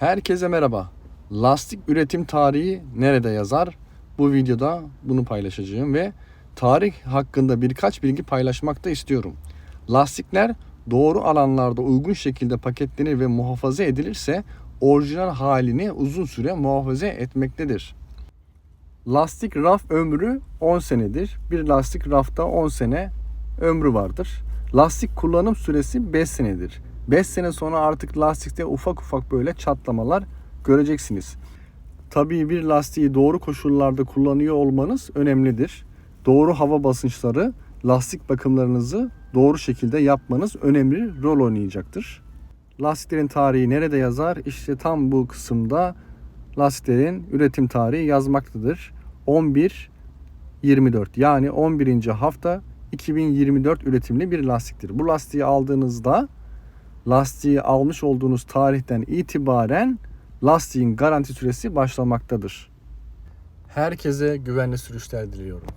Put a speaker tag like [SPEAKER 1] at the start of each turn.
[SPEAKER 1] Herkese merhaba. Lastik üretim tarihi nerede yazar? Bu videoda bunu paylaşacağım ve tarih hakkında birkaç bilgi paylaşmak da istiyorum. Lastikler doğru alanlarda uygun şekilde paketlenir ve muhafaza edilirse orijinal halini uzun süre muhafaza etmektedir. Lastik raf ömrü 10 senedir. Bir lastik rafta 10 sene ömrü vardır. Lastik kullanım süresi 5 senedir. 5 sene sonra artık lastikte ufak ufak böyle çatlamalar göreceksiniz. Tabii bir lastiği doğru koşullarda kullanıyor olmanız önemlidir. Doğru hava basınçları lastik bakımlarınızı doğru şekilde yapmanız önemli rol oynayacaktır. Lastiklerin tarihi nerede yazar? İşte tam bu kısımda lastiklerin üretim tarihi yazmaktadır. 11 24 yani 11. hafta 2024 üretimli bir lastiktir. Bu lastiği aldığınızda lastiği almış olduğunuz tarihten itibaren lastiğin garanti süresi başlamaktadır. Herkese güvenli sürüşler diliyorum.